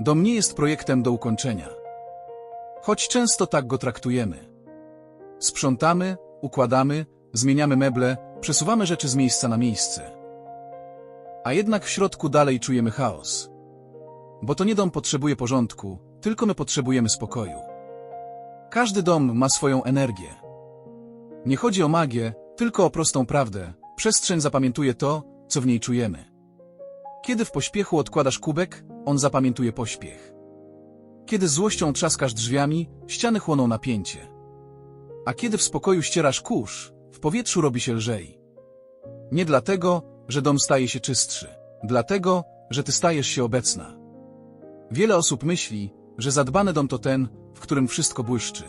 Dom nie jest projektem do ukończenia. Choć często tak go traktujemy. Sprzątamy, układamy, zmieniamy meble, przesuwamy rzeczy z miejsca na miejsce. A jednak w środku dalej czujemy chaos. Bo to nie dom potrzebuje porządku, tylko my potrzebujemy spokoju. Każdy dom ma swoją energię. Nie chodzi o magię, tylko o prostą prawdę. Przestrzeń zapamiętuje to, co w niej czujemy. Kiedy w pośpiechu odkładasz kubek, on zapamiętuje pośpiech. Kiedy złością trzaskasz drzwiami, ściany chłoną napięcie. A kiedy w spokoju ścierasz kurz, w powietrzu robi się lżej. Nie dlatego, że dom staje się czystszy. Dlatego, że ty stajesz się obecna. Wiele osób myśli, że zadbany dom to ten, w którym wszystko błyszczy.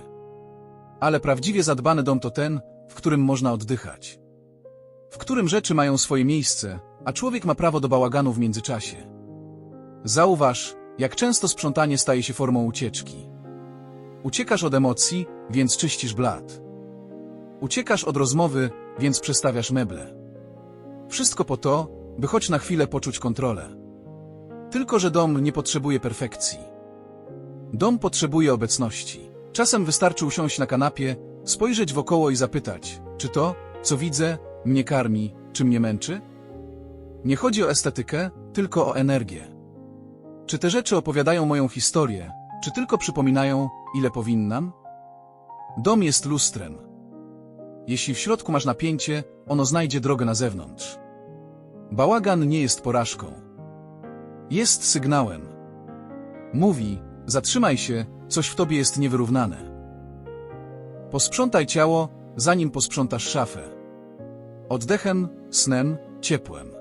Ale prawdziwie zadbany dom to ten, w którym można oddychać. W którym rzeczy mają swoje miejsce, a człowiek ma prawo do bałaganu w międzyczasie. Zauważ, jak często sprzątanie staje się formą ucieczki. Uciekasz od emocji, więc czyścisz blat. Uciekasz od rozmowy, więc przestawiasz meble. Wszystko po to, by choć na chwilę poczuć kontrolę. Tylko, że dom nie potrzebuje perfekcji. Dom potrzebuje obecności. Czasem wystarczy usiąść na kanapie, spojrzeć wokoło i zapytać, czy to, co widzę, mnie karmi, czy mnie męczy? Nie chodzi o estetykę, tylko o energię. Czy te rzeczy opowiadają moją historię, czy tylko przypominają, ile powinnam? Dom jest lustrem. Jeśli w środku masz napięcie, ono znajdzie drogę na zewnątrz. Bałagan nie jest porażką. Jest sygnałem. Mówi, zatrzymaj się, coś w tobie jest niewyrównane. Posprzątaj ciało, zanim posprzątasz szafę. Oddechem, snem, ciepłem.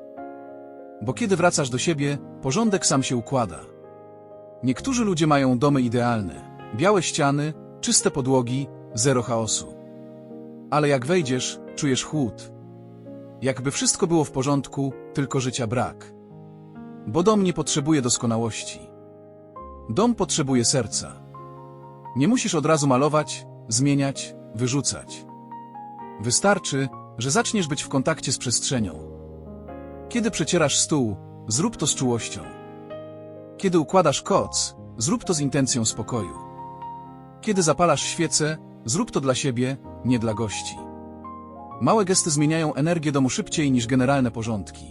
Bo kiedy wracasz do siebie, porządek sam się układa. Niektórzy ludzie mają domy idealne. Białe ściany, czyste podłogi, zero chaosu. Ale jak wejdziesz, czujesz chłód. Jakby wszystko było w porządku, tylko życia brak. Bo dom nie potrzebuje doskonałości. Dom potrzebuje serca. Nie musisz od razu malować, zmieniać, wyrzucać. Wystarczy, że zaczniesz być w kontakcie z przestrzenią. Kiedy przecierasz stół, zrób to z czułością. Kiedy układasz koc, zrób to z intencją spokoju. Kiedy zapalasz świecę, zrób to dla siebie, nie dla gości. Małe gesty zmieniają energię domu szybciej niż generalne porządki.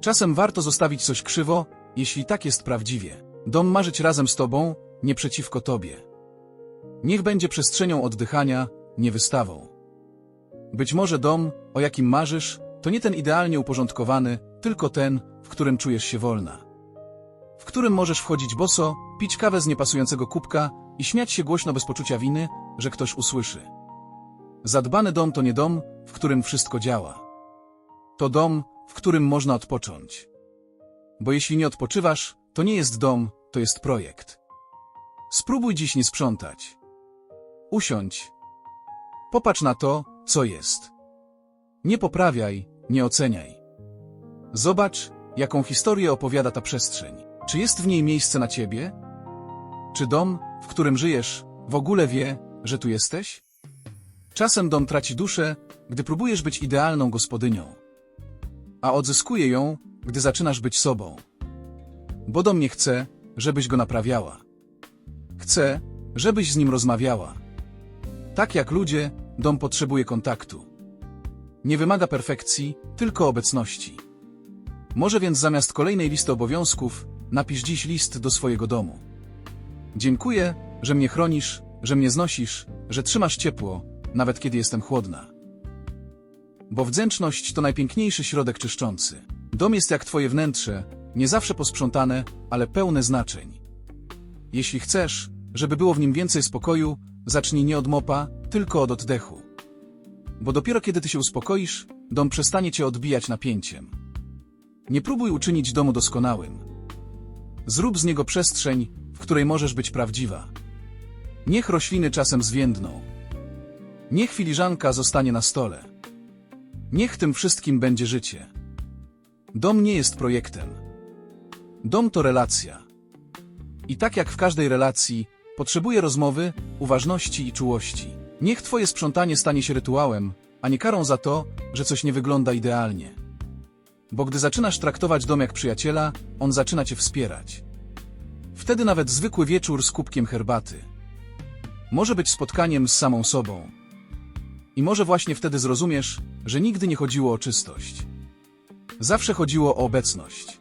Czasem warto zostawić coś krzywo, jeśli tak jest prawdziwie. Dom ma żyć razem z tobą, nie przeciwko tobie. Niech będzie przestrzenią oddychania, nie wystawą. Być może dom, o jakim marzysz, to nie ten idealnie uporządkowany, tylko ten, w którym czujesz się wolna. W którym możesz wchodzić boso, pić kawę z niepasującego kubka i śmiać się głośno bez poczucia winy, że ktoś usłyszy. Zadbany dom to nie dom, w którym wszystko działa. To dom, w którym można odpocząć. Bo jeśli nie odpoczywasz, to nie jest dom, to jest projekt. Spróbuj dziś nie sprzątać. Usiądź. Popatrz na to, co jest. Nie poprawiaj, nie oceniaj. Zobacz, jaką historię opowiada ta przestrzeń. Czy jest w niej miejsce na ciebie? Czy dom, w którym żyjesz, w ogóle wie, że tu jesteś? Czasem dom traci duszę, gdy próbujesz być idealną gospodynią. A odzyskuje ją, gdy zaczynasz być sobą. Bo dom nie chce, żebyś go naprawiała. Chce, żebyś z nim rozmawiała. Tak jak ludzie, dom potrzebuje kontaktu. Nie wymaga perfekcji, tylko obecności. Może więc zamiast kolejnej listy obowiązków, napisz dziś list do swojego domu. Dziękuję, że mnie chronisz, że mnie znosisz, że trzymasz ciepło, nawet kiedy jestem chłodna. Bo wdzięczność to najpiękniejszy środek czyszczący. Dom jest jak twoje wnętrze, nie zawsze posprzątane, ale pełne znaczeń. Jeśli chcesz, żeby było w nim więcej spokoju, zacznij nie od mopa, tylko od oddechu. Bo dopiero kiedy ty się uspokoisz, dom przestanie cię odbijać napięciem. Nie próbuj uczynić domu doskonałym. Zrób z niego przestrzeń, w której możesz być prawdziwa. Niech rośliny czasem zwiędną. Niech filiżanka zostanie na stole. Niech tym wszystkim będzie życie. Dom nie jest projektem. Dom to relacja. I tak jak w każdej relacji, potrzebuje rozmowy, uważności i czułości. Niech twoje sprzątanie stanie się rytuałem, a nie karą za to, że coś nie wygląda idealnie. Bo gdy zaczynasz traktować dom jak przyjaciela, on zaczyna cię wspierać. Wtedy nawet zwykły wieczór z kubkiem herbaty może być spotkaniem z samą sobą. I może właśnie wtedy zrozumiesz, że nigdy nie chodziło o czystość. Zawsze chodziło o obecność.